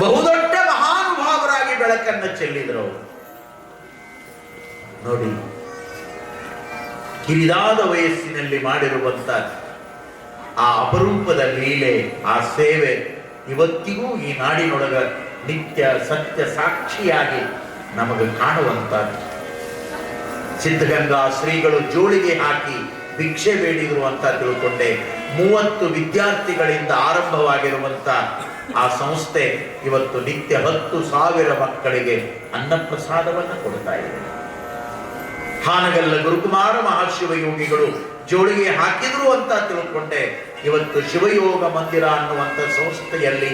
ಬಹುದೊಡ್ಡ ಮಹಾನುಭಾವರಾಗಿ ಬೆಳಕನ್ನು ಚೆಲ್ಲಿದರು. ನೋಡಿ, ಕಿರಿದಾದ ವಯಸ್ಸಿನಲ್ಲಿ ಮಾಡಿರುವಂತ ಆ ಅಪರೂಪದ ಲೀಲೆ, ಆ ಸೇವೆ ಇವತ್ತಿಗೂ ಈ ನಾಡಿನೊಳಗ ನಿತ್ಯ ಸತ್ಯ ಸಾಕ್ಷಿಯಾಗಿ ನಮಗೆ ಕಾಣುವಂತ. ಸಿದ್ಧಗಂಗಾ ಶ್ರೀಗಳು ಜೋಳಿಗೆ ಹಾಕಿ ಭಿಕ್ಷೆ ಬೇಡಿದ್ರು ಅಂತ ತಿಳ್ಕೊಂಡೆ. ಮೂವತ್ತು ವಿದ್ಯಾರ್ಥಿಗಳಿಂದ ಆರಂಭವಾಗಿರುವಂತ ಆ ಸಂಸ್ಥೆ ಇವತ್ತು ನಿತ್ಯ ಹತ್ತು ಸಾವಿರ ಮಕ್ಕಳಿಗೆ ಅನ್ನಪ್ರಸಾದವನ್ನು ಕೊಡ್ತಾ ಇದೆ. ಹಾನಗಲ್ಲ ಗುರುಕುಮಾರ ಮಹಾಶಿವಯೋಗಿಗಳು ಜೋಳಿಗೆ ಹಾಕಿದ್ರು ಅಂತ ತಿಳ್ಕೊಂಡೆ. ಇವತ್ತು ಶಿವಯೋಗ ಮಂದಿರ ಅನ್ನುವಂಥ ಸಂಸ್ಥೆಯಲ್ಲಿ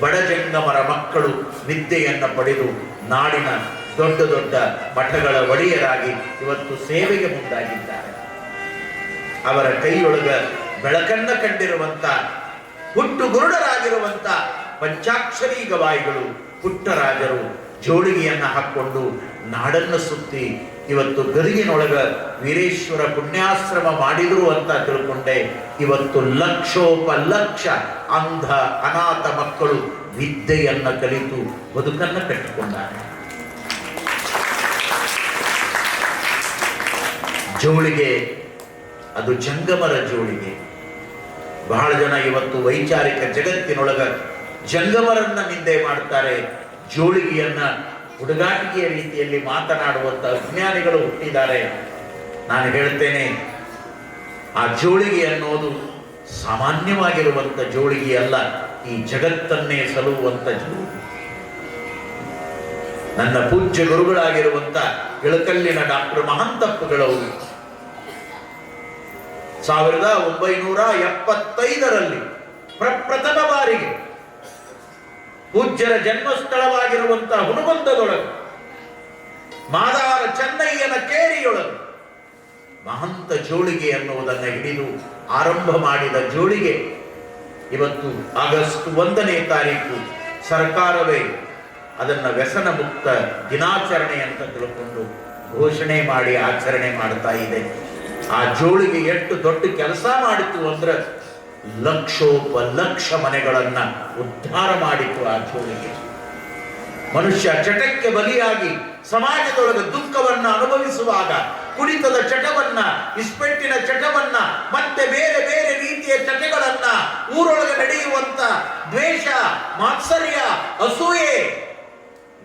ಬಡಜಂಗಮರ ಮಕ್ಕಳು ವಿದ್ಯೆಯನ್ನ ಪಡೆದು ನಾಡಿನ ದೊಡ್ಡ ದೊಡ್ಡ ಮಠಗಳ ಒಡೆಯರಾಗಿ ಇವತ್ತು ಸೇವೆಗೆ ಮುಂದಾಗಿದ್ದಾರೆ. ಅವರ ಕೈಯೊಳಗ ಬೆಳಕನ್ನ ಕಂಡಿರುವಂತ, ಹುಟ್ಟು ಗುರುಡರಾಗಿರುವಂತ ಪಂಚಾಕ್ಷರಿ ಗವಾಯಿಗಳು ಪುಟ್ಟರಾಜರು ಜೋಡಿಗೆಯನ್ನ ಹಾಕೊಂಡು ನಾಡನ್ನು ಸುತ್ತಿ ಇವತ್ತು ಗರಿಗಿನೊಳಗ ವೀರೇಶ್ವರ ಪುಣ್ಯಾಶ್ರಮ ಮಾಡಿದ್ರು ಅಂತ ತಿಳ್ಕೊಂಡೆ. ಇವತ್ತು ಲಕ್ಷೋಪ ಲಕ್ಷ ಅಂಧ ಅನಾಥ ಮಕ್ಕಳು ವಿದ್ಯೆಯನ್ನ ಕಲಿತು ಬದುಕನ್ನು ಕಟ್ಟಿಕೊಂಡಾರೆ. ಜೋಳಿಗೆ, ಅದು ಜಂಗಮರ ಜೋಳಿಗೆ ಬಹಳ ಜನ ಇವತ್ತು ವೈಚಾರಿಕ ಜಗತ್ತಿನೊಳಗ ಜಂಗಮರನ್ನ ನಿಂದೆ ಮಾಡ್ತಾರೆ. ಜೋಳಿಗೆಯನ್ನ ಹುಡುಗಾಟಿಕೆಯ ರೀತಿಯಲ್ಲಿ ಮಾತನಾಡುವಂತ ಅಜ್ಞಾನಿಗಳು ಹುಟ್ಟಿದ್ದಾರೆ. ನಾನು ಹೇಳ್ತೇನೆ, ಆ ಜೋಳಿಗೆ ಅನ್ನೋದು ಸಾಮಾನ್ಯವಾಗಿರುವಂತ ಜೋಳಿಗೆ ಅಲ್ಲ, ಈ ಜಗತ್ತನ್ನೇ ಸಲುವಂತ ಜೋಳಿಗೆ ನನ್ನ ಪೂಜ್ಯ ಗುರುಗಳಾಗಿರುವಂತ ಇಳಕಲ್ಲಿನ ಡಾಕ್ಟರ್ ಮಹಂತಪ್ಪಗಳವರು ಸಾವಿರದ ಒಂಬೈನೂರ ಎಪ್ಪತ್ತೈದರಲ್ಲಿ ಪ್ರಪ್ರಥಮ ಬಾರಿಗೆ ಪೂಜ್ಯರ ಜನ್ಮಸ್ಥಳವಾಗಿರುವಂತಹ ಹನುಮಂತದೊಳಗೆ ಮಾದಾರ ಚೆನ್ನಯ್ಯನ ಕೇರಿಯೊಳಗೆ ಮಹಂತ ಜೋಳಿಗೆ ಎನ್ನುವುದನ್ನು ಹಿಡಿದು ಆರಂಭ ಮಾಡಿದ ಜೋಳಿಗೆ ಇವತ್ತು ಆಗಸ್ಟ್ ಒಂದನೇ ತಾರೀಕು ಸರ್ಕಾರವೇ ಅದನ್ನು ವ್ಯಸನ ಮುಕ್ತ ದಿನಾಚರಣೆ ಅಂತ ತಿಳ್ಕೊಂಡು ಘೋಷಣೆ ಮಾಡಿ ಆಚರಣೆ ಮಾಡ್ತಾ ಇದೆ. ಆ ಜೋಳಿಗೆ ಎಷ್ಟು ದೊಡ್ಡ ಕೆಲಸ ಮಾಡಿತು ಅಂದ್ರೆ ಲಕ್ಷೋಪ ಲಕ್ಷ ಮನೆಗಳನ್ನ ಉದ್ಧಾರ ಮಾಡಿತು ಆ ಜೋಳಿಗೆ. ಮನುಷ್ಯ ಚಟಕ್ಕೆ ಬಲಿಯಾಗಿ ಸಮಾಜದೊಳಗೆ ದುಃಖವನ್ನ ಅನುಭವಿಸುವಾಗ ಕುಡಿತದ ಚಟವನ್ನ, ಇಸ್ಪೆಟ್ಟಿನ ಚಟವನ್ನ, ಮತ್ತೆ ಬೇರೆ ಬೇರೆ ರೀತಿಯ ಚಟಗಳನ್ನ ಊರೊಳಗೆ ನಡೆಯುವಂತ ದ್ವೇಷ, ಮಾತ್ಸರ್ಯ, ಅಸೂಯೆ,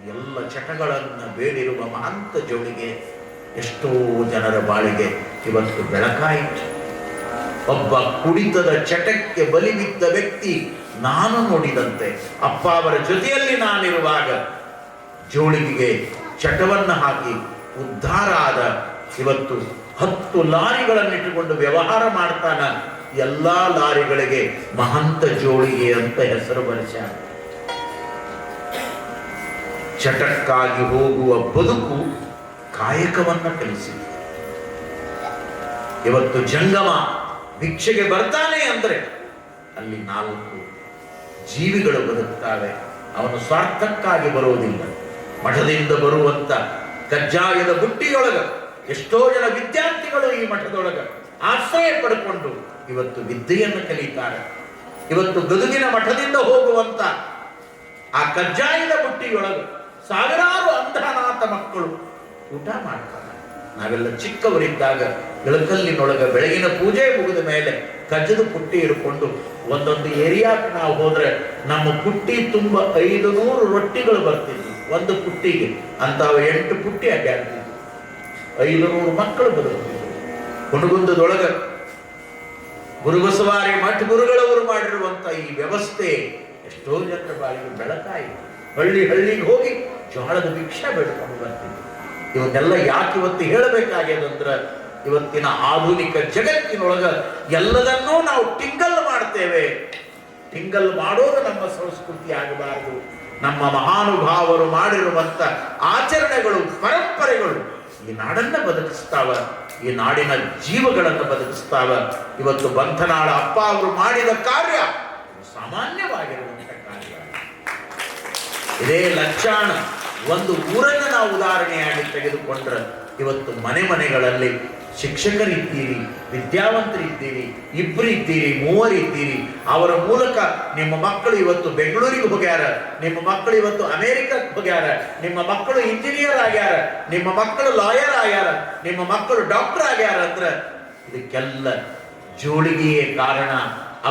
ಎಲ್ಲ ಚಟಗಳನ್ನ ಬೇಡಿರುವ ಮಹಂತ ಜೋಳಿಗೆ ಎಷ್ಟೋ ಜನರ ಬಾಳಿಗೆ ಇವತ್ತು ಬೆಳಕಾಯಿತು ಒಬ್ಬ ಕುಡಿತದ ಚಟಕ್ಕೆ ಬಲಿ ಬಿದ್ದ ವ್ಯಕ್ತಿ ನಾನು ನೋಡಿದಂತೆ. ಅಪ್ಪ ಅವರ ಜೊತೆಯಲ್ಲಿ ನಾನಿರುವಾಗ ಜೋಳಿಗೆಗೆ ಚಟವನ್ನ ಹಾಕಿ ಉದ್ಧಾರ ಆದ ಇವತ್ತು ಹತ್ತು ಲಾರಿಗಳನ್ನಿಟ್ಟುಕೊಂಡು ವ್ಯವಹಾರ ಮಾಡ್ತಾನ ಎಲ್ಲಾ ಲಾರಿಗಳಿಗೆ ಮಹಂತ ಜೋಳಿಗೆ ಅಂತ ಹೆಸರು ಬರೆಸ್ಯಾರ ಚಟಕ್ಕಾಗಿ ಹೋಗುವ ಬದುಕು ಕಾಯಕವನ್ನ ಕಲಿಸಿ. ಇವತ್ತು ಜಂಗಮ ಭಿಕ್ಷೆಗೆ ಬರ್ತಾನೆ ಅಂದರೆ ಅಲ್ಲಿ ನಾಲ್ಕು ಜೀವಿಗಳು ಬದುಕ್ತಾವೆ. ಅವನು ಸ್ವಾರ್ಥಕ್ಕಾಗಿ ಬರುವುದಿಲ್ಲ. ಮಠದಿಂದ ಬರುವಂತ ಕಜ್ಜಾಯದ ಬುಟ್ಟಿಯೊಳಗ ಎಷ್ಟೋ ಜನ ವಿದ್ಯಾರ್ಥಿಗಳು ಈ ಮಠದೊಳಗ ಆಶ್ರಯ ಪಡ್ಕೊಂಡು ಇವತ್ತು ವಿದ್ಯೆಯನ್ನು ಕಲಿತಾರೆ. ಇವತ್ತು ಗದುಗಿನ ಮಠದಿಂದ ಹೋಗುವಂತ ಆ ಕಜ್ಜಾಯದ ಬುಟ್ಟಿಯೊಳಗ ಸಾವಿರಾರು ಅಂಧನಾಥ ಮಕ್ಕಳು ಊಟ ಮಾಡ್ತಾರೆ. ನಾವೆಲ್ಲ ಚಿಕ್ಕವರಿದ್ದಾಗ ಬೆಳಕಲ್ಲಿನೊಳಗೆ ಬೆಳಗಿನ ಪೂಜೆ ಮುಗಿದ ಮೇಲೆ ಕಜ್ಜದ ಪುಟ್ಟಿ ಇಟ್ಕೊಂಡು ಒಂದೊಂದು ಏರಿಯಾಕ್ಕೆ ನಾವು ಹೋದ್ರೆ ನಮ್ಮ ಪುಟ್ಟಿ ತುಂಬ ಐದು ನೂರು ರೊಟ್ಟಿಗಳು ಬರ್ತಿದ್ವು ಒಂದು ಪುಟ್ಟಿಗೆ. ಅಂತಾವ ಎಂಟು ಪುಟ್ಟಿ ಅಡ್ಡಾಡ್ತಿದ್ವು ಐದು ನೂರು ಮಕ್ಕಳು ಬದುಕ್ತಿದ್ರು ಹುಣಗುಂದದೊಳಗ ಗುರುಬಸವಾರಿ ಮಠ ಗುರುಗಳವರು ಮಾಡಿರುವಂತ ಈ ವ್ಯವಸ್ಥೆ ಎಷ್ಟೋ ಜನರ ಬಾಳಿಗೆ ಬೆಳಕಾಯಿತು. ಹಳ್ಳಿ ಹಳ್ಳಿಗೆ ಹೋಗಿ ಜೋಳದ ಭಿಕ್ಷೆ ಬೆಳ್ಕೊಂಡು ಬರ್ತಿದ್ವಿ. ಇವನ್ನೆಲ್ಲ ಯಾಕೆ ಇವತ್ತು ಹೇಳಬೇಕಾಗ್ಯದಂದ್ರೆ ಇವತ್ತಿನ ಆಧುನಿಕ ಜಗತ್ತಿನೊಳಗ ಎಲ್ಲದನ್ನೂ ನಾವು ಟಿಂಗಲ್ ಮಾಡ್ತೇವೆ. ಟಿಂಗಲ್ ಮಾಡೋದು ನಮ್ಮ ಸಂಸ್ಕೃತಿ ಆಗಬಾರದು. ನಮ್ಮ ಮಹಾನುಭಾವರು ಮಾಡಿರುವಂತ ಆಚರಣೆಗಳು, ಪರಂಪರೆಗಳು ಈ ನಾಡನ್ನ ಬದುಕಿಸ್ತಾವ ಈ ನಾಡಿನ ಜೀವಗಳನ್ನು ಬದುಕಿಸ್ತಾವ ಇವತ್ತು ಬಂಧನಾಳ ಅಪ್ಪ ಅವರು ಮಾಡಿದ ಕಾರ್ಯ ಕಾರ್ಯ ಇದೇ ಲಕ್ಷಾಣ. ಒಂದು ಊರನ್ನು ನಾವು ಉದಾಹರಣೆಯಾಗಿ ತೆಗೆದುಕೊಂಡ್ರೆ, ಇವತ್ತು ಮನೆ ಮನೆಗಳಲ್ಲಿ ಶಿಕ್ಷಕರಿದ್ದೀರಿ ವಿದ್ಯಾವಂತರಿದ್ದೀರಿ ಇಬ್ಬರಿದ್ದೀರಿ ಮೂವರಿದ್ದೀರಿ ಅವರ ಮೂಲಕ ನಿಮ್ಮ ಮಕ್ಕಳು ಇವತ್ತು ಬೆಂಗಳೂರಿಗೆ ಹೋಗ್ಯಾರ, ನಿಮ್ಮ ಮಕ್ಕಳು ಇವತ್ತು ಅಮೇರಿಕಕ್ಕೆ ಹೋಗ್ಯಾರ, ನಿಮ್ಮ ಮಕ್ಕಳು ಇಂಜಿನಿಯರ್ ಆಗ್ಯಾರ, ನಿಮ್ಮ ಮಕ್ಕಳು ಲಾಯರ್ ಆಗ್ಯಾರ, ನಿಮ್ಮ ಮಕ್ಕಳು ಡಾಕ್ಟರ್ ಆಗ್ಯಾರ ಅಂದ್ರೆ ಇದಕ್ಕೆಲ್ಲ ಜೋಳಿಗೆಯೇ ಕಾರಣ,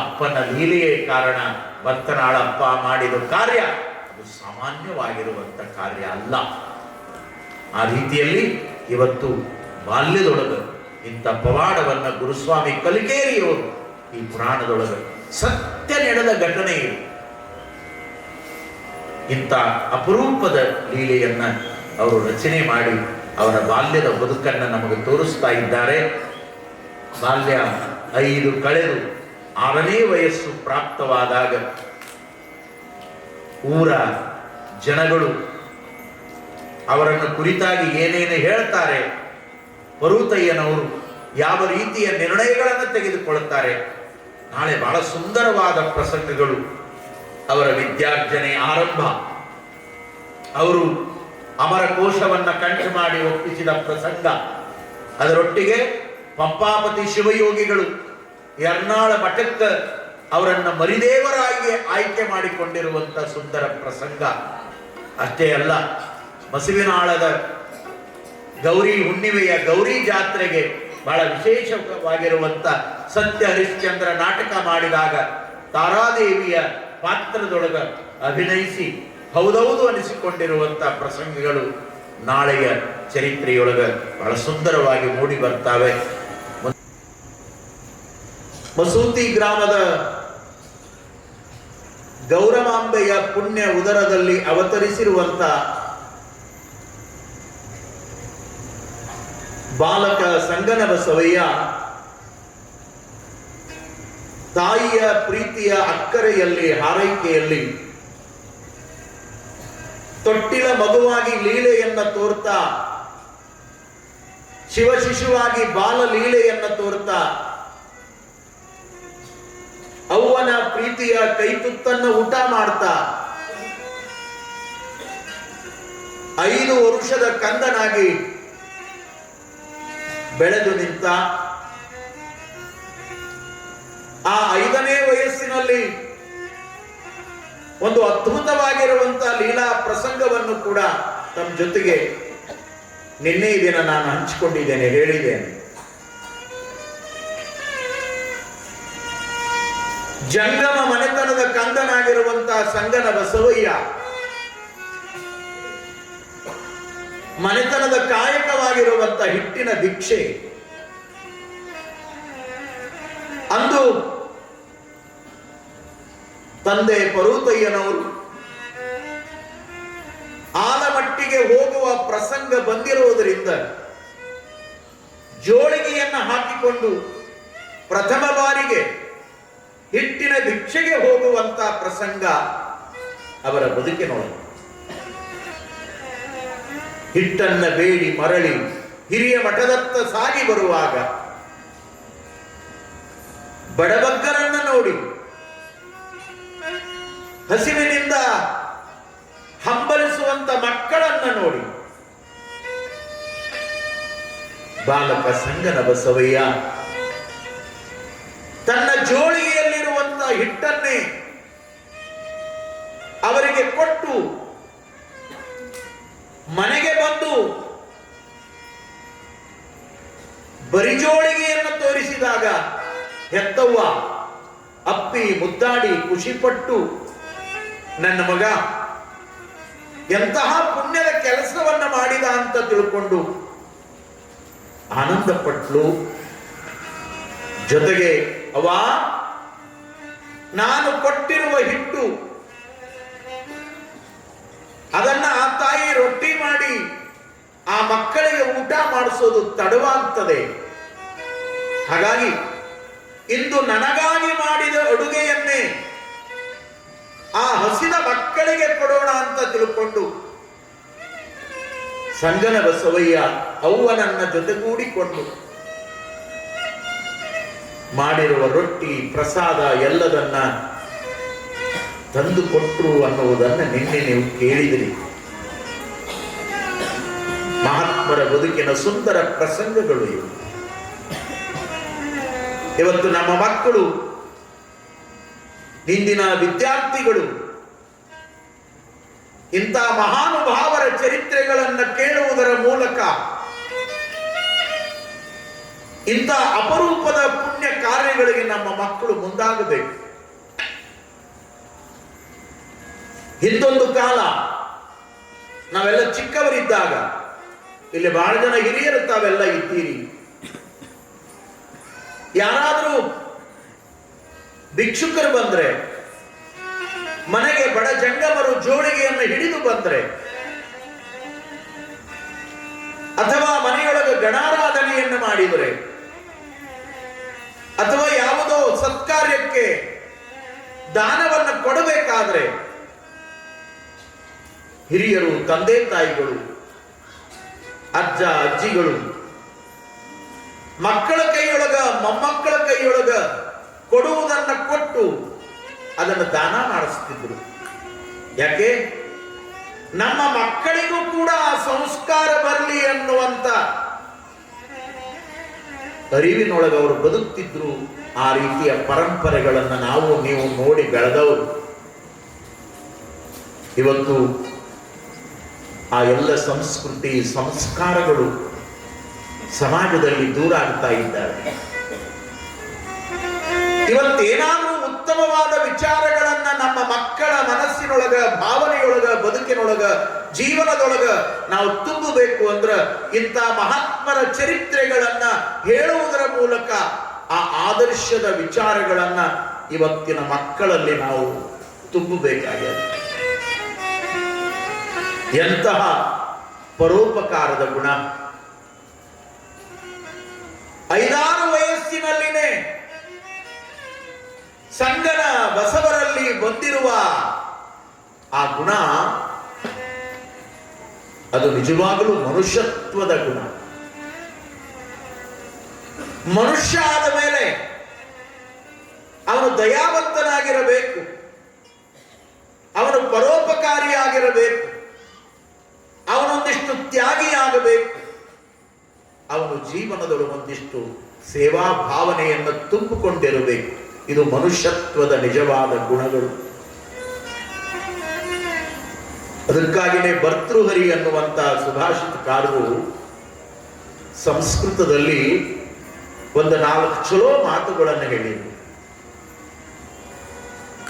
ಅಪ್ಪನ ಲೀಲೆಯೇ ಕಾರಣ ಭಕ್ತನಾಳಪ್ಪ ಮಾಡಿದ ಕಾರ್ಯ. ಅದು ಸಾಮಾನ್ಯವಾಗಿರುವಂತ ಕಾರ್ಯ ಅಲ್ಲ. ಆ ರೀತಿಯಲ್ಲಿ ಇವತ್ತು ಬಾಲ್ಯದೊಳಗೆ ಇಂಥ ಪವಾಡವನ್ನು ಗುರುಸ್ವಾಮಿ ಕಲಿಕೇರಿಯವರು ಈ ಪುರಾಣದೊಳಗೆ ಸತ್ಯ ನಡೆದ ಘಟನೆ ಇದು. ಇಂಥ ಅಪರೂಪದ ಲೀಲೆಯನ್ನ ಅವರು ರಚನೆ ಮಾಡಿ ಅವರ ಬಾಲ್ಯದ ಬದುಕನ್ನು ನಮಗೆ ತೋರಿಸ್ತಾ ಇದ್ದಾರೆ. ಬಾಲ್ಯ ಐದು ಕಳೆದು ಆರನೇ ವಯಸ್ಸು ಪ್ರಾಪ್ತವಾದಾಗ ಊರ ಜನಗಳು ಅವರನ್ನು ಕುರಿತಾಗಿ ಏನೇನು ಹೇಳ್ತಾರೆ, ಪರೂತಯ್ಯನವರು ಯಾವ ರೀತಿಯ ನಿರ್ಣಯಗಳನ್ನು ತೆಗೆದುಕೊಳ್ಳುತ್ತಾರೆ, ನಾಳೆ ಬಹಳ ಸುಂದರವಾದ ಪ್ರಸಂಗಗಳು ಅವರ ವಿದ್ಯಾರ್ಜನೆ ಆರಂಭ. ಅವರು ಅಮರ ಕೋಶವನ್ನು ಕಂಠ ಮಾಡಿ ಒಪ್ಪಿಸಿದ ಪ್ರಸಂಗ. ಅದರೊಟ್ಟಿಗೆ ಪಂಪಾಪತಿ ಶಿವಯೋಗಿಗಳು ಎರ್ನಾಳ ಮಠಕ್ಕೆ ಅವರನ್ನು ಮರಿದೇವರಾಗಿ ಆಯ್ಕೆ ಮಾಡಿಕೊಂಡಿರುವಂಥ ಸುಂದರ ಪ್ರಸಂಗ. ಅಷ್ಟೇ ಅಲ್ಲ ಮಸುವಿನಾಳದ ಗೌರಿ ಹುಣ್ಣಿಮೆಯ ಗೌರಿ ಜಾತ್ರೆಗೆ ಬಹಳ ವಿಶೇಷವಾಗಿರುವಂಥ ಸತ್ಯ ಹರಿಶ್ಚಂದ್ರ ನಾಟಕ ಮಾಡಿದಾಗ ತಾರಾದೇವಿಯ ಪಾತ್ರದೊಳಗ ಅಭಿನಯಿಸಿ ಹೌದೌದು ಅನಿಸಿಕೊಂಡಿರುವಂಥ ಪ್ರಸಂಗಗಳು ನಾಳೆಯ ಚರಿತ್ರೆಯೊಳಗ ಬಹಳ ಸುಂದರವಾಗಿ ಮೂಡಿ ಬರ್ತಾವೆ. ಮಸೂತಿ ಗ್ರಾಮದ ಗೌರವಾಂಬೆಯ ಪುಣ್ಯ ಉದರದಲ್ಲಿ ಅವತರಿಸಿರುವಂತ ಬಾಲಕ ಸಂಗನ ಬಸವಯ್ಯ ತಾಯಿಯ ಪ್ರೀತಿಯ ಅಕ್ಕರೆಯಲ್ಲಿ, ಹಾರೈಕೆಯಲ್ಲಿ ತೊಟ್ಟಿಲ ಮಗುವಾಗಿ ಲೀಲೆಯನ್ನ ತೋರ್ತಾ ಶಿವಶಿಶುವಾಗಿ ಬಾಲ ಲೀಲೆಯನ್ನ ತೋರ್ತಾ ಅವ್ವನ ಪ್ರೀತಿಯ ಕೈತುತ್ತನ್ನು ಊಟ ಮಾಡ್ತಾ ಐದು ವರುಷದ ಕಂದನಾಗಿ ಬೆಳೆದು ನಿಂತ ಆ ಐದನೇ ವಯಸ್ಸಿನಲ್ಲಿ ಒಂದು ಅದ್ಭುತವಾಗಿರುವಂತ ಲೀಲಾ ಪ್ರಸಂಗವನ್ನು ಕೂಡ ತಮ್ಮ ಜೊತೆಗೆ ನಿನ್ನೆ ದಿನ ನಾನು ಹಂಚಿಕೊಂಡಿದ್ದೇನೆ, ಹೇಳಿದ್ದೇನೆ. ಜಂಗಮ ಮನೆತನದ ಕಂದನಾಗಿರುವಂತಹ ಸಂಗನ ಬಸವಯ್ಯ. ಮನೆತನದ ಕಾಯಕವಾಗಿರುವಂತ ಹಿಟ್ಟಿನ ದೀಕ್ಷೆ. ಅಂದು ತಂದೆ ಪರೂತಯ್ಯನವರು ಆಲಮಟ್ಟಿಗೆ ಹೋಗುವ ಪ್ರಸಂಗ ಬಂದಿರುವುದರಿಂದ ಜೋಳಿಗೆಯನ್ನ ಹಾಕಿಕೊಂಡು ಪ್ರಥಮ ಬಾರಿಗೆ ಹಿಟ್ಟಿನ ಭಿಕ್ಷೆಗೆ ಹೋಗುವಂತ ಪ್ರಸಂಗ ಅವರ ಬದುಕಿನೊಳಗೆ ಹಿಟ್ಟನ್ನ ಬೇಡಿ, ಮರಳಿ, ಹಿರಿಯ ಮಠದತ್ತ ಸಾಗಿ ಬರುವಾಗ ಬಡಬಗ್ಗರನ್ನ ನೋಡಿ. ಹಸಿವಿನಿಂದ ಹಂಬಲಿಸುವಂತ ಮಕ್ಕಳನ್ನ ನೋಡಿ. ಬಾಲಕ ಸಂಗನ ಬಸವಯ್ಯ ಹಿಟ್ಟನ್ನೇ ಅವರಿಗೆ ಕೊಟ್ಟು ಮನೆಗೆ ಬಂದು ಬರಿಜೋಳಿಗೆಯನ್ನು ತೋರಿಸಿದಾಗ ಹೆತ್ತವ್ವ, ಅಪ್ಪಿ, ಮುದ್ದಾಡಿ ಖುಷಿಪಟ್ಟು, ನನ್ನ ಮಗ, ಎಂತಹ ಪುಣ್ಯದ ಕೆಲಸವನ್ನ ಮಾಡಿದ ಅಂತ ತಿಳ್ಕೊಂಡು ಆನಂದ ಪಟ್ಲು ಜೊತೆಗೆ ಅವ ನಾನು ಕೊಟ್ಟಿರುವ ಹಿಟ್ಟು. ಅದನ್ನ ಆ ತಾಯಿ ರೊಟ್ಟಿ ಮಾಡಿ ಆ ಮಕ್ಕಳಿಗೆ ಊಟ ಮಾಡಿಸೋದು ತಡವಾಗ್ತದೆ. ಹಾಗಾಗಿ ಇಂದು ನನಗಾಗಿ ಮಾಡಿದ ಅಡುಗೆಯನ್ನೇ ಆ ಹಸಿದ ಮಕ್ಕಳಿಗೆ ಕೊಡೋಣ ಅಂತ ತಿಳ್ಕೊಂಡು ಸಂಜನ ಬಸವಯ್ಯ ಅವ್ವನನ್ನ ಜೊತೆಗೂಡಿಕೊಂಡು ಮಾಡಿರುವ ರೊಟ್ಟಿ, ಪ್ರಸಾದ ಎಲ್ಲದನ್ನ ತಂದು ಕೊಟ್ಟರು ಅನ್ನುವುದನ್ನ ನಿನ್ನೆ ನೀವು ಕೇಳಿದಿರಿ. ಮಹಾತ್ಮರ ಬದುಕಿನ ಸುಂದರ ಪ್ರಸಂಗಗಳು ಇವು. ಇವತ್ತು ನಮ್ಮ ಮಕ್ಕಳು ಇಂದಿನ ವಿದ್ಯಾರ್ಥಿಗಳು, ಇಂಥ ಮಹಾನುಭಾವರ ಚರಿತ್ರೆಗಳನ್ನು ಕೇಳುವುದರ ಮೂಲಕ ಇಂಥ ಅಪರೂಪದ ಮಕ್ಕಳು ಮುಂದಾಗಬೇಕು ಹಿಂದೊಂದು ಕಾಲ ನಾವೆಲ್ಲ ಚಿಕ್ಕವರಿದ್ದಾಗ, ಇಲ್ಲಿ ಬಹಳ ಜನ ಹಿರಿಯರು ತಾವೆಲ್ಲ ಇದ್ದೀರಿ. ಯಾರಾದರೂ ಭಿಕ್ಷುಕರು ಬಂದ್ರೆ, ಮನೆಗೆ ಬಡ ಜಂಗಮರು ಜೋಳಿಗೆಯನ್ನು ಹಿಡಿದು ಬಂದ್ರೆ, ಅಥವಾ ಮನೆಯೊಳಗೆ ಗಣಾರಾಧನೆಯನ್ನು ಮಾಡಿದರೆ ಅಥವಾ ಯಾವುದೋ ಸತ್ಕಾರ್ಯಕ್ಕೆ ದಾನವನ್ನು ಕೊಡಬೇಕಾದ್ರೆ ಹಿರಿಯರು, ತಂದೆ ತಾಯಿಗಳು, ಅಜ್ಜ, ಅಜ್ಜಿಗಳು, ಮಕ್ಕಳ ಕೈಯೊಳಗ, ಮೊಮ್ಮಕ್ಕಳ ಕೈಯೊಳಗ ಕೊಡುವುದನ್ನ ಕೊಟ್ಟು ಅದನ್ನು ದಾನ ಮಾಡಿಸ್ತಿದ್ರು. ಯಾಕೆ? ನಮ್ಮ ಮಕ್ಕಳಿಗೂ ಕೂಡ ಆ ಸಂಸ್ಕಾರ ಬರಲಿ ಅನ್ನುವಂತ ಅರಿವಿನೊಳಗೆ ಅವರು ಬದುಕ್ತಿದ್ರು ಆ ರೀತಿಯ ಪರಂಪರೆಗಳನ್ನು ನಾವು, ನೀವು ನೋಡಿ ಬೆಳೆದವರು. ಇವತ್ತು ಆ ಎಲ್ಲ ಸಂಸ್ಕೃತಿ, ಸಂಸ್ಕಾರಗಳು ಸಮಾಜದಲ್ಲಿ ದೂರ ಆಗ್ತಾ ಇದ್ದಾರೆ. ಇವತ್ತೇನಾದ್ರೂ ಉತ್ತಮವಾದ ವಿಚಾರಗಳನ್ನ ನಮ್ಮ ಮಕ್ಕಳ ಮನಸ್ಸಿನೊಳಗ, ಭಾವನೆಯೊಳಗ, ಬದುಕಿನೊಳಗ, ಜೀವನದೊಳಗ ನಾವು ತುಂಬಬೇಕು ಅಂದ್ರ ಇಂಥ ಮಹಾತ್ಮರ ಚರಿತ್ರೆಗಳನ್ನ ಹೇಳುವುದರ ಮೂಲಕ ಆ ಆದರ್ಶದ ವಿಚಾರಗಳನ್ನ ಇವತ್ತಿನ ಮಕ್ಕಳಲ್ಲಿ ನಾವು ತುಂಬಬೇಕಾಗಿದೆ ಎಂತಹ ಪರೋಪಕಾರದ ಗುಣ. ಐದಾರು ವಯಸ್ಸಿನಲ್ಲಿನೇ ಸಂಗನ ಬಸವರಲ್ಲಿ ಬಂದಿರುವ ಆ ಗುಣ ಅದು ನಿಜವಾಗಲೂ ಮನುಷ್ಯತ್ವದ ಗುಣ. ಮನುಷ್ಯ ಆದ ಮೇಲೆ ಅವನು ದಯಾವಂತನಾಗಿರಬೇಕು. ಅವನು ಪರೋಪಕಾರಿಯಾಗಿರಬೇಕು. ಅವನೊಂದಿಷ್ಟು ತ್ಯಾಗಿಯಾಗಬೇಕು. ಅವನು ಜೀವನದಲ್ಲಿ ಒಂದಿಷ್ಟು ಸೇವಾ ಭಾವನೆಯನ್ನು ತುಂಬಿಕೊಂಡಿರಬೇಕು. ಇದು ಮನುಷ್ಯತ್ವದ ನಿಜವಾದ ಗುಣಗಳು. ಅದಕ್ಕಾಗಿಯೇ ಭರ್ತೃಹರಿ ಅನ್ನುವಂತ ಸುಭಾಷಿತಕಾರರು ಸಂಸ್ಕೃತದಲ್ಲಿ ಒಂದು ನಾಲ್ಕು ಚಲೋ ಮಾತುಗಳನ್ನು ಹೇಳಿದರು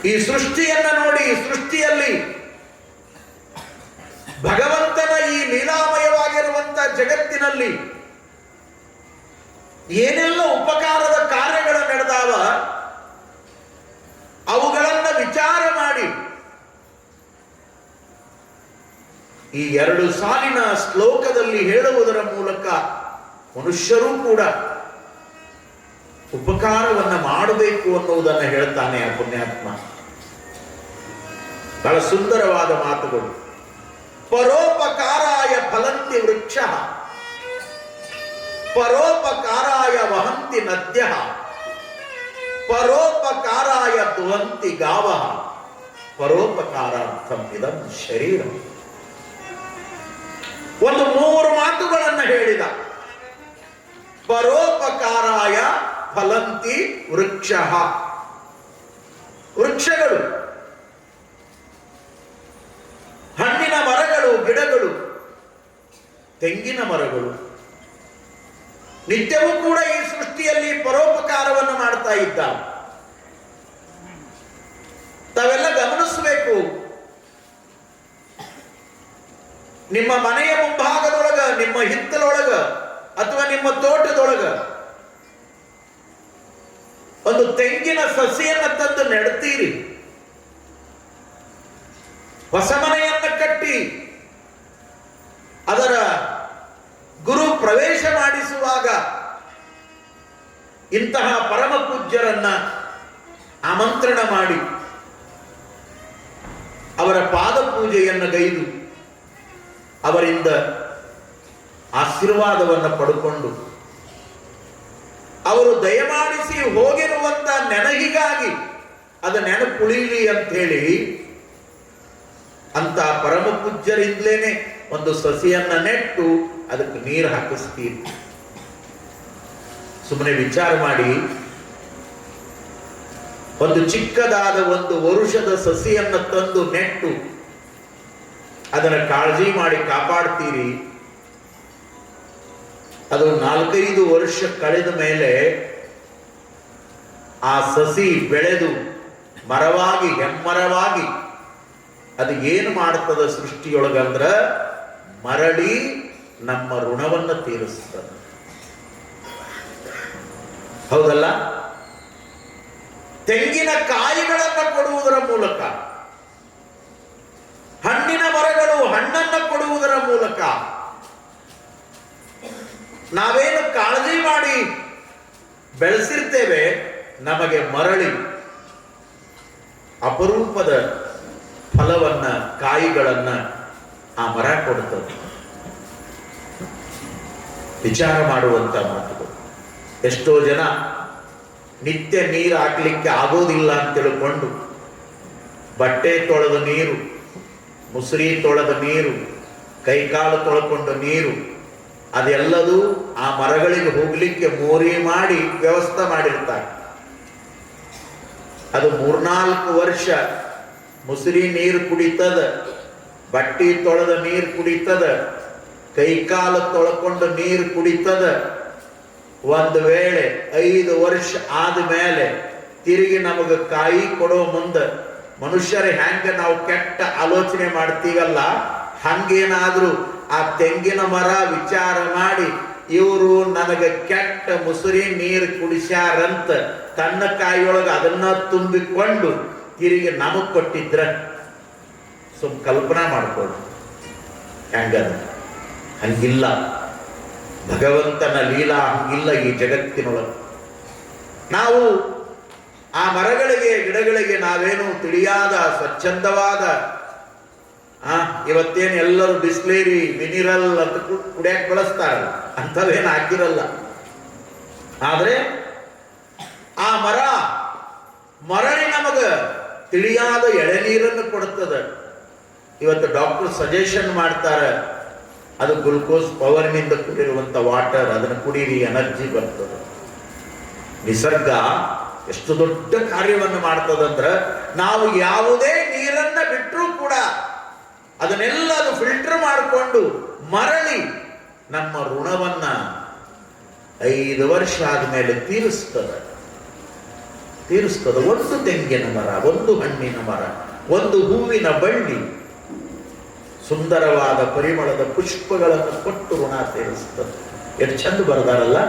ಈ ಸೃಷ್ಟಿಯನ್ನ ನೋಡಿ ಸೃಷ್ಟಿಯಲ್ಲಿ ಭಗವಂತನ ಈ ಲೀಲಾಮಯವಾಗಿರುವಂತ ಜಗತ್ತಿನಲ್ಲಿ ಏನೆಲ್ಲ ಉಪಕಾರದ ಕಾರ್ಯಗಳು ನಡೆದಾವ ಅವುಗಳನ್ನ ವಿಚಾರ ಮಾಡಿ. ಈ ಎರಡು ಸಾಲಿನ ಶ್ಲೋಕದಲ್ಲಿ ಹೇಳುವುದರ ಮೂಲಕ ಮನುಷ್ಯರೂ ಕೂಡ ಉಪಕಾರವನ್ನು ಮಾಡಬೇಕು ಅನ್ನುವುದನ್ನು ಹೇಳ್ತಾನೆ ಆ ಪುಣ್ಯಾತ್ಮ. ಬಹಳ ಸುಂದರವಾದ ಮಾತುಗಳು. ಪರೋಪಕಾರಾಯ ಫಲಂತಿ ವೃಕ್ಷ. ಪರೋಪಕಾರಾಯ ವಹಂತಿ ನದ್ಯ. ಪರೋಪಕಾರಾಯ ದುವಂತಿ ಗಾವ. ಪರೋಪಕಾರ ಸಂಪಿದ ಶರೀರ. ಒಂದು ಮೂರು ಮಾತುಗಳನ್ನು ಹೇಳಿದ. ಪರೋಪಕಾರಾಯ ಫಲಂತಿ ವೃಕ್ಷ. ವೃಕ್ಷಗಳು. ಹಣ್ಣಿನ ಮರಗಳು, ಗಿಡಗಳು. ತೆಂಗಿನ ಮರಗಳು. ನಿತ್ಯವೂ ಕೂಡ ಈ ಸೃಷ್ಟಿಯಲ್ಲಿ ಪರೋಪಕಾರವನ್ನು ಮಾಡ್ತಾ ಇದ್ದ. ತಾವೆಲ್ಲ ಗಮನಿಸಬೇಕು. ನಿಮ್ಮ ಮನೆಯ ಮುಂಭಾಗದೊಳಗ, ನಿಮ್ಮ ಹಿತ್ತಲೊಳಗ ಅಥವಾ ನಿಮ್ಮ ತೋಟದೊಳಗ ಒಂದು ತೆಂಗಿನ ಸಸಿಯನ್ನು ತಂದು ನೆಡ್ತೀರಿ. ಹೊಸ ಮನೆಯನ್ನ ಕಟ್ಟಿ ಅದರ ಗುರು ಪ್ರವೇಶ ಮಾಡಿಸುವಾಗ ಇಂತಹ ಪರಮ ಪೂಜ್ಯರನ್ನ ಆಮಂತ್ರಣ ಮಾಡಿ ಅವರ ಪಾದ ಪೂಜೆಯನ್ನು ಗೈದು ಅವರಿಂದ ಆಶೀರ್ವಾದವನ್ನು ಪಡ್ಕೊಂಡು ಅವರು ದಯಮಾಡಿಸಿ ಹೋಗಿರುವಂತ ನೆನಹಿಗಾಗಿ ಅದು ನೆನಪುಳಿಲಿ ಅಂತ ಹೇಳಿ ಅಂತ ಪರಮ ಪೂಜ್ಯರಿಂದಲೇನೆ ಒಂದು ಸಸಿಯನ್ನ ನೆಟ್ಟು ಅದಕ್ಕೆ ನೀರು ಹಾಕಿಸ್ತೀರಿ ಸುಮ್ಮನೆ ವಿಚಾರ ಮಾಡಿ. ಒಂದು ಚಿಕ್ಕದಾದ ಒಂದು ವರುಷದ ಸಸಿಯನ್ನು ತಂದು ನೆಟ್ಟು, ಅದನ್ನು ಕಾಳಜಿ ಮಾಡಿ ಕಾಪಾಡ್ತೀರಿ. ಅದು ನಾಲ್ಕೈದು ವರ್ಷ ಕಳೆದ ಮೇಲೆ ಆ ಸಸಿ ಬೆಳೆದು ಮರವಾಗಿ, ಹೆಮ್ಮರವಾಗಿ ಅದು ಏನು ಮಾಡ್ತದ ಸೃಷ್ಟಿಯೊಳಗಂದ್ರ ಮರಳಿ ನಮ್ಮ ಋಣವನ್ನು ತೀರಿಸ್ತದೆ ಹೌದಲ್ಲ? ತೆಂಗಿನ ಕಾಯಿಗಳನ್ನು ಕೊಡುವುದರ ಮೂಲಕ, ಹಣ್ಣಿನ ಮರಗಳು ಹಣ್ಣನ್ನು ಕೊಡುವುದರ ಮೂಲಕ ನಾವೇನು ಕಾಳಜಿ ಮಾಡಿ ಬೆಳೆಸಿರ್ತೇವೆ, ನಮಗೆ ಮರಳಿ ಅಪರೂಪದ ಫಲವನ್ನ, ಕಾಯಿಗಳನ್ನ ಆ ಮರ ಕೊಡುತ್ತದೆ. ವಿಚಾರ ಮಾಡುವಂಥ ಮಾತುಗಳು. ಎಷ್ಟೋ ಜನ ನಿತ್ಯ ನೀರು ಹಾಕ್ಲಿಕ್ಕೆ ಆಗೋದಿಲ್ಲ ಅಂತ ತಿಳ್ಕೊಂಡು ಬಟ್ಟೆ ತೊಳೆದ ನೀರು, ಮುಸುರಿ ತೊಳೆದ ನೀರು ಕೈಕಾಲು ತೊಳ್ಕೊಂಡ ನೀರು, ಅದೆಲ್ಲದೂ ಆ ಮರಗಳಿಗೆ ಹೋಗ್ಲಿಕ್ಕೆ ಮೋರಿ ಮಾಡಿ ವ್ಯವಸ್ಥೆ ಮಾಡಿರ್ತಾರೆ. ಅದು ಮೂರ್ನಾಲ್ಕು ವರ್ಷ ಮುಸುರಿ ನೀರು ಕುಡಿತದ, ಬಟ್ಟಿ ತೊಳೆದ ನೀರು ಕುಡಿತದ ಕೈಕಾಲು ತೊಳ್ಕೊಂಡು ನೀರು ಕುಡಿತದ ಒಂದು ವೇಳೆ ಐದು ವರ್ಷ ಆದ ಮೇಲೆ ತಿರುಗಿ ನಮಗೆ ಕಾಯಿ ಕೊಡೋ ಮುಂದೆ, ಮನುಷ್ಯರ ಹ್ಯಾಂಗ ನಾವು ಕೆಟ್ಟ ಆಲೋಚನೆ ಮಾಡ್ತೀವಲ್ಲ? ಹಂಗೇನಾದ್ರೂ ಆ ತೆಂಗಿನ ಮರ ವಿಚಾರ ಮಾಡಿ, ಇವರು ನನಗೆ ಕೆಟ್ಟ ಮುಸುರಿ ನೀರು ಕುಡಿಸ್ಯಾರಂತ ತನ್ನ ಕಾಯಿಯೊಳಗೆ ಅದನ್ನ ತುಂಬಿಕೊಂಡು ತಿರುಗಿ ನಮಗ್ ಕೊಟ್ಟಿದ್ರ. ಸುಮ್ ಕಲ್ಪನಾ ಮಾಡ್ಕೊಳ್ಳಿ ಹೆಂಗದ ಹಂಗಿಲ್ಲ. ಭಗವಂತನ ಲೀಲಾ ಹಂಗಿಲ್ಲ ಈ ಜಗತ್ತಿನೊಳಗೆ. ನಾವು ಆ ಮರಗಳಿಗೆ, ಗಿಡಗಳಿಗೆ ನಾವೇನು ತಿಳಿಯಾದ, ಸ್ವಚ್ಛಂದವಾದ, ಆ, ಇವತ್ತೇನು ಎಲ್ಲರೂ ಬಿಸ್ಲೇರಿ, ಮಿನಿರಲ್ ಅಂತ ಕುಡಿಯಕ್ಕೆ ಬಳಸ್ತಾರೆ. ಬಳಸ್ತಾರಲ್ಲ ಅಂಥವೇನು ಹಾಕಿರಲ್ಲ. ಆದರೆ ಆ ಮರ ಮರಳಿ ನಮಗೆ ತಿಳಿಯಾದ ಎಳೆನೀರನ್ನು ಕೊಡುತ್ತದೆ ಇವತ್ತು ಡಾಕ್ಟರ್ ಸಜೆಷನ್ ಮಾಡ್ತಾರೆ. ಅದು ಗ್ಲುಕೋಸ್ ಪವರ್ನಿಂದ ಕೂಡಿರುವಂಥ ವಾಟರ್ ಅದನ್ನು ಕುಡೀರಿ ಎನರ್ಜಿ ಬರ್ತದೆ. ನಿಸರ್ಗ ಎಷ್ಟು ದೊಡ್ಡ ಕಾರ್ಯವನ್ನು ಮಾಡ್ತದಂದ್ರೆ ನಾವು ಯಾವುದೇ ನೀರನ್ನ ಬಿಟ್ಟರೂ ಕೂಡ ಅದನ್ನೆಲ್ಲ ಅದು ಫಿಲ್ಟರ್ ಮಾಡಿಕೊಂಡು ಮರಳಿ ನಮ್ಮ ಋಣವನ್ನ ಐದು ವರ್ಷ ಆದ್ಮೇಲೆ ತೀರಿಸ್ತದೆ. ತೀರಿಸ್ತದೆ. ಒಂದು ತೆಂಗಿನ ಮರ, ಒಂದು ಹಣ್ಣಿನ ಮರ, ಒಂದು ಹೂವಿನ ಬಳ್ಳಿ. ಸುಂದರವಾದ ಪರಿಮಳದ ಪುಷ್ಪಗಳನ್ನು ಕೊಟ್ಟು ಋಣ ತೀರಿಸ್ತದೆ ಎಷ್ಟು ಚಂದ ಬರದಾರಲ್ಲ?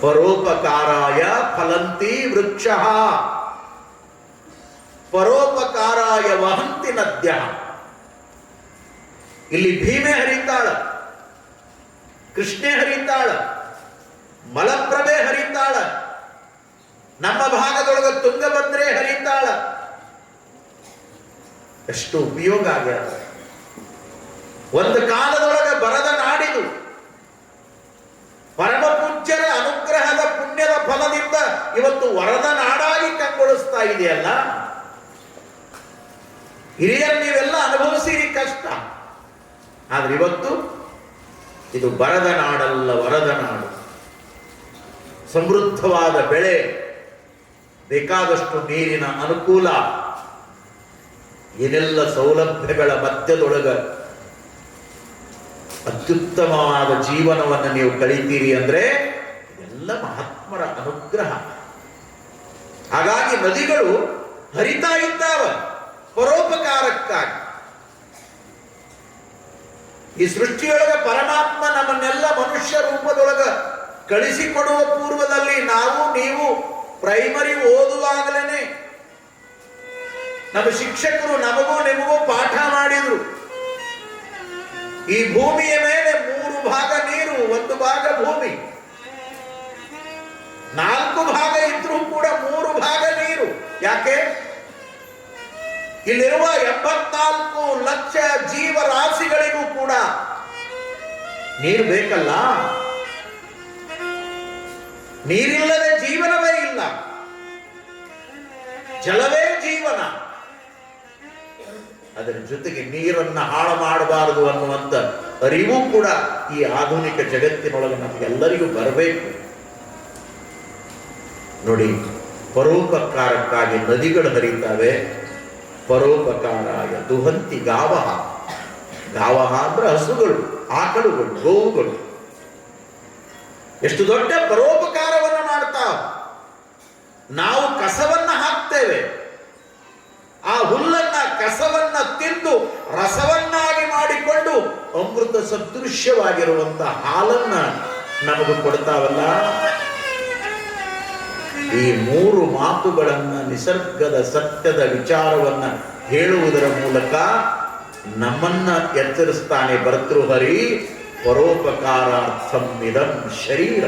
ಪರೋಪಕಾರಾಯ ಫಲಂತಿ ವೃಕ್ಷ. ಪರೋಪಕಾರಾಯ ವಹಂತಿ ನದ್ಯ. ಇಲ್ಲಿ ಭೀಮೆ ಹರಿತಾಳ, ಕೃಷ್ಣೆ ಹರಿತಾಳ, ಮಲಪ್ರಭೆ ಹರಿತಾಳ, ನಮ್ಮ ಭಾಗದೊಳಗ ತುಂಗಭದ್ರೆ ಹರಿತಾಳ. ಎಷ್ಟು ಉಪಯೋಗ ಆಗ್ಯಾದ. ಒಂದು ಕಾಲದೊಳಗೆ ಬರದ ನಾಡಿದು. ಪರಮ ಪೂಜ್ಯರ ಅನುಗ್ರಹದ ಪುಣ್ಯದ ಫಲದಿಂದ ಇವತ್ತು ವರದ ನಾಡಾಗಿ ಕಂಗೊಳಿಸ್ತಾ ಇದೆಯಲ್ಲ? ಹಿರಿಯರು ನೀವೆಲ್ಲ ಅನುಭವಿಸಿರಿ ಕಷ್ಟ. ಆದ್ರೆ ಇವತ್ತು ಇದು ಬರದ ನಾಡಲ್ಲ, ವರದ ನಾಡು. ಸಮೃದ್ಧವಾದ ಬೆಳೆ, ಬೇಕಾದಷ್ಟು ನೀರಿನ ಅನುಕೂಲ, ಏನೆಲ್ಲ ಸೌಲಭ್ಯಗಳ ಮಧ್ಯದೊಳಗ ಅತ್ಯುತ್ತಮವಾದ ಜೀವನವನ್ನು ನೀವು ಕಳೀತೀರಿ ಅಂದ್ರೆ ಎಲ್ಲ ಮಹಾತ್ಮರ ಅನುಗ್ರಹ. ಹಾಗಾಗಿ ನದಿಗಳು ಹರಿತಾ ಇದ್ದಾವ, ಪರೋಪಕಾರಕ್ಕಾಗಿ. ಈ ಸೃಷ್ಟಿಯೊಳಗ ಪರಮಾತ್ಮ ನಮ್ಮನ್ನೆಲ್ಲ ಮನುಷ್ಯ ರೂಪದೊಳಗ ಕಳಿಸಿಕೊಡುವ ಪೂರ್ವದಲ್ಲಿ ನಾವು, ನೀವು ಪ್ರೈಮರಿ ಓದುವಾಗಲೇ ನಮ್ಮ ಶಿಕ್ಷಕರು ನಮಗೂ ನಿಮಗೂ ಪಾಠ ಮಾಡಿದ್ರು. ಈ ಭೂಮಿಯ ಮೇಲೆ ಮೂರು ಭಾಗ ನೀರು, ಒಂದು ಭಾಗ ಭೂಮಿ. ನಾಲ್ಕು ಭಾಗ ಇದ್ರೂ ಕೂಡ ಮೂರು ಭಾಗ ನೀರು. ಯಾಕೆ? ಇಲ್ಲಿರುವ ಎಂಬತ್ನಾಲ್ಕು ಲಕ್ಷ ಜೀವರಾಶಿಗಳಿಗೂ ಕೂಡ ನೀರು ಬೇಕಲ್ಲ? ನೀರಿಲ್ಲದೆ ಜೀವನವೇ ಇಲ್ಲ. ಜಲವೇ ಜೀವನ. ಅದರ ಜೊತೆಗೆ ನೀರನ್ನ ಹಾಳು ಮಾಡಬಾರದು ಅನ್ನುವಂಥ ಅರಿವು ಕೂಡ ಈ ಆಧುನಿಕ ಜಗತ್ತಿನೊಳಗೆ ನಮಗೆಲ್ಲರಿಗೂ ಬರಬೇಕು. ನೋಡಿ, ಪರೋಪಕಾರಕ್ಕಾಗಿ ನದಿಗಳು ಹರಿತಾವೆ. ಪರೋಪಕಾರಾಯ ದುಹಂತಿ ಗಾವ ಗಾವ ಅಂದ್ರೆ ಹಸುಗಳು, ಆಕಳುಗಳು, ಗೋವುಗಳು. ಎಷ್ಟು ದೊಡ್ಡ ಪರೋಪಕಾರವನ್ನು ಮಾಡ್ತಾವ. ನಾವು ಕಸವನ್ನ ಹಾಕ್ತೇವೆ. ಆ ಹುಲ್ಲನ್ನ ಕಸವನ್ನ ತಿಂದು ರಸವನ್ನಾಗಿ ಮಾಡಿಕೊಂಡು ಅಮೃತ ಸದೃಶ್ಯವಾಗಿರುವಂತ ಹಾಲನ್ನ ನಮಗೂ ಕೊಡ್ತಾವಲ್ಲ? ಈ ಮೂರು ಮಾತುಗಳನ್ನ, ನಿಸರ್ಗದ ಸತ್ಯದ ವಿಚಾರವನ್ನ ಹೇಳುವುದರ ಮೂಲಕ ನಮ್ಮನ್ನ ಎಚ್ಚರಿಸ್ತಾನೆ ಭರ್ತೃಹರಿ ಪರೋಪಕಾರಾರ್ಥಂ ಇದಂ ಶರೀರ.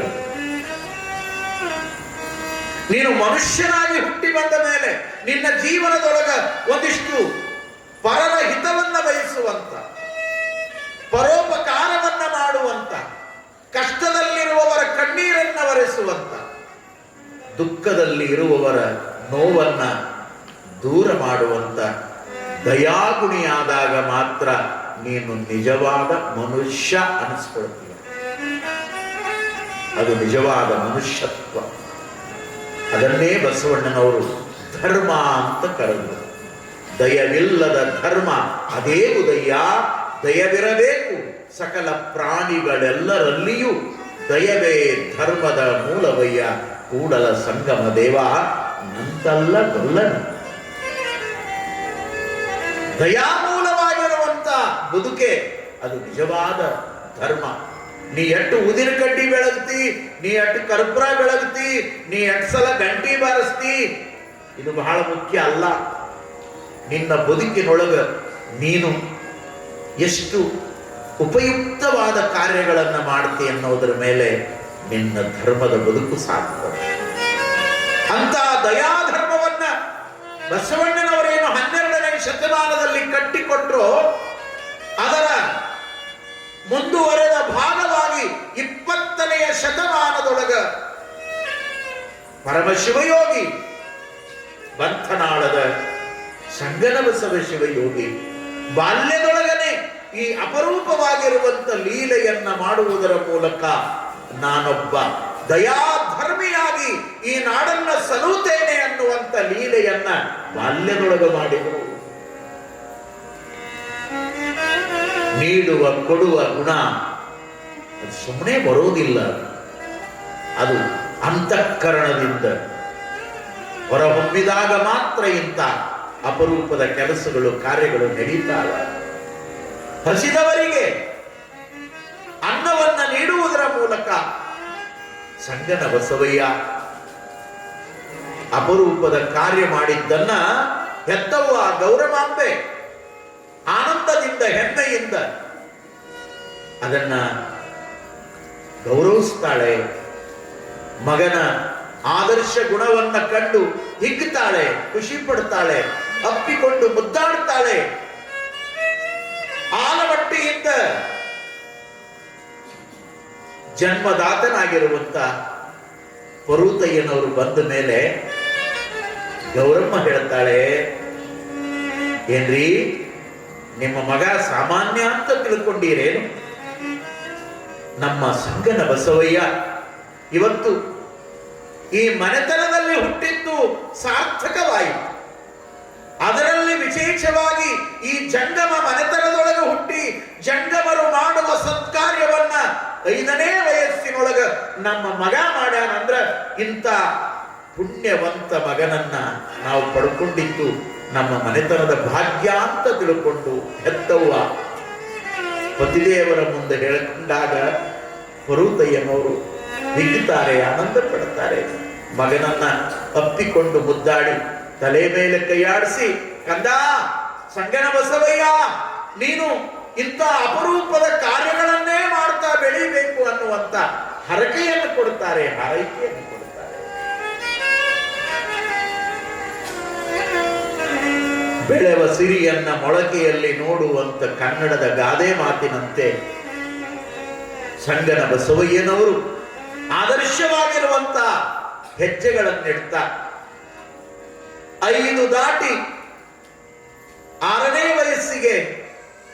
ನೀನು ಮನುಷ್ಯನಾಗಿ ಹುಟ್ಟಿ ಬಂದ ಮೇಲೆ ನಿನ್ನ ಜೀವನದೊಳಗ ಒಂದಿಷ್ಟು ಪರರ ಹಿತವನ್ನ ಬಯಸುವಂತ, ಪರೋಪಕಾರವನ್ನ ಮಾಡುವಂತ, ಕಷ್ಟದಲ್ಲಿರುವವರ ಕಣ್ಣೀರನ್ನ ಒರೆಸುವಂತ, ದುಃಖದಲ್ಲಿ ಇರುವವರ ನೋವನ್ನ ದೂರ ಮಾಡುವಂತ ದಯಾಗುಣಿಯಾದಾಗ ಮಾತ್ರ ನೀನು ನಿಜವಾದ ಮನುಷ್ಯ ಅನಿಸ್ಕೊಳ್ತೀಯ. ಅದು ನಿಜವಾದ ಮನುಷ್ಯತ್ವ. ಅದನ್ನೇ ಬಸವಣ್ಣನವರು ಧರ್ಮ ಅಂತ ಕರೆದರು. ದಯವಿಲ್ಲದ ಧರ್ಮ, ಅದೇ ಉದಯ, ದಯವಿರಬೇಕು ಸಕಲ ಪ್ರಾಣಿಗಳೆಲ್ಲರಲ್ಲಿಯೂ. ದಯವೇ ಧರ್ಮದ ಮೂಲವಯ್ಯ, ಕೂಡಲ ಸಂಗಮ ದೇವ, ನಂತಲ್ಲ ಗೊಲ್ಲನು ದಯಾಮೂಲವಾಗಿರುವಂತ ಬದುಕೆ, ಅದು ನಿಜವಾದ ಧರ್ಮ. ನೀ ಎಷ್ಟು ಉದಿನ ಕಡ್ಡಿ ಬೆಳಗ್ತಿ, ನೀ ಎಷ್ಟು ಕರ್ಪುರ ಬೆಳಗ್ತಿ, ನೀ ಎಷ್ಟು ಸಲ ಗಂಟಿ ಬಾರಿಸ್ತಿ? ಇದು ಬಹಳ ಮುಖ್ಯ ಅಲ್ಲ. ನಿನ್ನ ಬದುಕಿನೊಳಗ ನೀನು ಎಷ್ಟು ಉಪಯುಕ್ತವಾದ ಕಾರ್ಯಗಳನ್ನು ಮಾಡ್ತಿ ಅನ್ನೋದರ ಮೇಲೆ ನಿನ್ನ ಧರ್ಮದ ಬದುಕು ಸಾಕ್ತದೆ ಅಂತ ದಯಾಧರ್ಮವನ್ನ ಬಸವಣ್ಣನವರೇನು ಹನ್ನೆರಡನೇ ಶತಮಾನದಲ್ಲಿ ಕಟ್ಟಿಕೊಟ್ರು ಅದರ ಮುಂದುವರೆದ ಶತಮಾನದೊಳಗ ಪರಮಶಿವಯೋಗಿ ಬಂಥನಾಳದ ಸಂಗನಬಸವ ಶಿವಯೋಗಿ ಬಾಲ್ಯದೊಳಗನೆ ಈ ಅಪರೂಪವಾಗಿರುವಂತ ಲೀಲೆಯನ್ನ ಮಾಡುವುದರ ಮೂಲಕ ನಾನೊಬ್ಬ ದಯಾಧರ್ಮಿಯಾಗಿ ಈ ನಾಡನ್ನ ಸಲುತ್ತೇನೆ ಅನ್ನುವಂತ ಲೀಲೆಯನ್ನ ಬಾಲ್ಯದೊಳಗ ಮಾಡಿದರು. ನೀಡುವ, ಕೊಡುವ ಗುಣ ಅದು ಸುಮ್ಮನೆ ಬರೋದಿಲ್ಲ. ಅದು ಅಂತಃಕರಣದಿಂದ ಹೊರಹೊಮ್ಮಿದಾಗ ಮಾತ್ರ ಇಂಥ ಅಪರೂಪದ ಕೆಲಸಗಳು, ಕಾರ್ಯಗಳು ನಡೀತಾವ. ಹಸಿದವರಿಗೆ ಅನ್ನವನ್ನು ನೀಡುವುದರ ಮೂಲಕ ಸಂಗನ ಬಸವಯ್ಯ ಅಪರೂಪದ ಕಾರ್ಯ ಮಾಡಿದ್ದನ್ನ ಹೆತ್ತವ್ವ ಗೌರವಾಂಬೆ ಆನಂದದಿಂದ, ಹೆಮ್ಮೆಯಿಂದ ಅದನ್ನ ಗೌರವಿಸ್ತಾಳೆ. ಮಗನ ಆದರ್ಶ ಗುಣವನ್ನ ಕಂಡು ಹಿಗ್ತಾಳೆ ಖುಷಿ ಪಡ್ತಾಳೆ ಅಪ್ಪಿಕೊಂಡು ಮುದ್ದಾಡ್ತಾಳೆ. ಆಲಮಟ್ಟಿಯಿಂದ ಜನ್ಮದಾತನಾಗಿರುವಂತ ಪರೂತಯ್ಯನವರು ಬಂದ ಮೇಲೆ ಗೌರಮ್ಮ ಹೇಳ್ತಾಳೆ, ಏನ್ರಿ, ನಿಮ್ಮ ಮಗ ಸಾಮಾನ್ಯ ಅಂತ ತಿಳ್ಕೊಂಡಿರೇನು? ನಮ್ಮ ಸಂಗನ ಬಸವಯ್ಯ ಇವತ್ತು ಈ ಮನೆತನದಲ್ಲಿ ಹುಟ್ಟಿದ್ದು ಸಾರ್ಥಕವಾಯಿತು. ಅದರಲ್ಲಿ ವಿಶೇಷವಾಗಿ ಈ ಜಂಗಮ ಮನೆತನದೊಳಗೆ ಹುಟ್ಟಿ ಜಂಗಮರು ಮಾಡುವ ಸತ್ಕಾರ್ಯವನ್ನ ಐದನೇ ವಯಸ್ಸಿನೊಳಗ ನಮ್ಮ ಮಗ ಮಾಡ್ಯಾನಂದ್ರ ಇಂಥ ಪುಣ್ಯವಂತ ಮಗನನ್ನ ನಾವು ಪಡ್ಕೊಂಡಿದ್ದು ನಮ್ಮ ಮನೆತನದ ಭಾಗ್ಯ ಅಂತ ತಿಳ್ಕೊಂಡು ಹೆತ್ತವ್ವ. ಪತಿದೇವರ ಮುಂದೆ ಹೇಳಿಕೊಂಡಾಗ ಪರುತಯ್ಯನವರು ಹಿಗ್ಗುತ್ತಾರೆ ಆನಂದ ಪಡ್ತಾರೆ ಮಗನನ್ನ ಅಪ್ಪಿಕೊಂಡು ಮುದ್ದಾಡಿ, ತಲೆ ಮೇಲೆ ಕೈಯಾಡಿಸಿ ಕಂದ, ಸಂಗನ ಬಸವಯ್ಯ, ನೀನು ಇಂಥ ಅಪರೂಪದ ಕಾರ್ಯಗಳನ್ನೇ ಮಾಡ್ತಾ ಬೆಳಿಬೇಕು ಅನ್ನುವಂತ ಹರಕೆಯನ್ನು ಕೊಡುತ್ತಾರೆ, ಹರಕೆಯನ್ನು ಬೆಳೆವ ಸಿರಿಯನ್ನ ಮೊಳಕೆಯಲ್ಲಿ ನೋಡುವಂತ ಕನ್ನಡದ ಗಾದೆ ಮಾತಿನಂತೆ ಸಂಗನ ಬಸವಯ್ಯನವರು ಆದರ್ಶವಾಗಿರುವಂತ ಹೆಜ್ಜೆಗಳನ್ನಿಡ್ತ. ಐದು ದಾಟಿ ಆರನೇ ವಯಸ್ಸಿಗೆ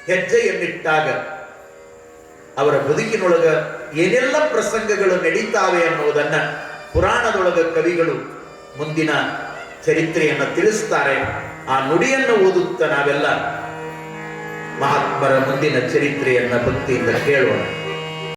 ಹೆಜ್ಜೆಯನ್ನಿಟ್ಟಾಗ ಅವರ ಬದುಕಿನೊಳಗ ಏನೆಲ್ಲ ಪ್ರಸಂಗಗಳು ನಡೀತಾವೆ ಅನ್ನುವುದನ್ನ ಪುರಾಣದೊಳಗ ಕವಿಗಳು ಮುಂದಿನ ಚರಿತ್ರೆಯನ್ನು ತಿಳಿಸ್ತಾರೆ. ಆ ನುಡಿಯನ್ನು ಓದುತ್ತಾ ನಾವೆಲ್ಲ ಮಹಾತ್ಮರ ಮುಂದಿನ ಚರಿತ್ರೆಯನ್ನ ಭಕ್ತಿಯಿಂದ ಕೇಳೋಣ.